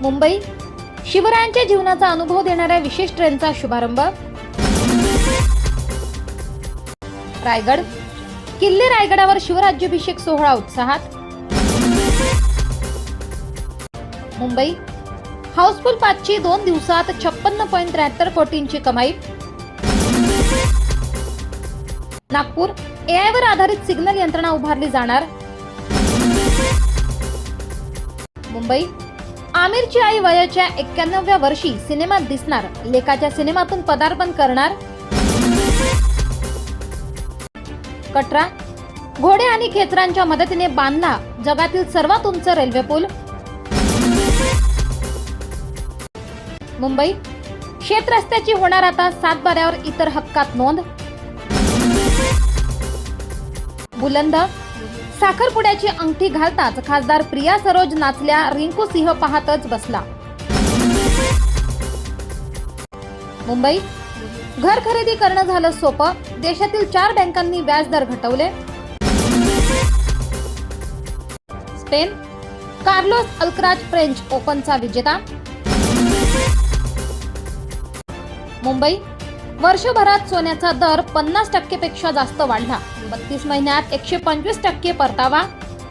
मुंबई. शिवरायांच्या जीवनाचा अनुभव देणाऱ्या विशेष ट्रेनचा शुभारंभ. रायगड. किल्ले रायगडावर शिवराज्याभिषेक सोहळा उत्साहात. मुंबई. हाऊसफुल पाचची दोन दिवसात छप्पन्न पॉईंट त्र्याहत्तर कोटींची कमाई. नागपूर. एआय वर आधारित सिग्नल यंत्रणा उभारली जाणार. मुंबई. आमिरची आई वयाच्या एक्क्याण्णव्या वर्षी सिनेमात दिसणार. लेखाच्या सिनेमातून पदार्पण करणार. कटरा. घोडे आणि खेचरांच्या मदतीने बांधला जगातील सर्वात उंच रेल्वे पूल. मुंबई. शेत रस्त्याची होणार आता सातबाऱ्यावर इतर हक्कात नोंद. बुलंद. साखरपुड्याची अंगठी घालताच खासदार प्रिया सरोज नाचल्या रिंकू सिंह पाहतच बसला. मुंबई घर खरेदी करणं झालं सोपं देशातील चार बँकांनी व्याजदर घटवले. स्पेन कार्लोस अल्क्राज फ्रेंच ओपनचा विजेता. मुंबई वर्षभरात सोन्याचा दर पन्नास टक्केपेक्षा जास्त वाढला. बत्तीस महिन्यात एकशे पंचवीस टक्के परतावा.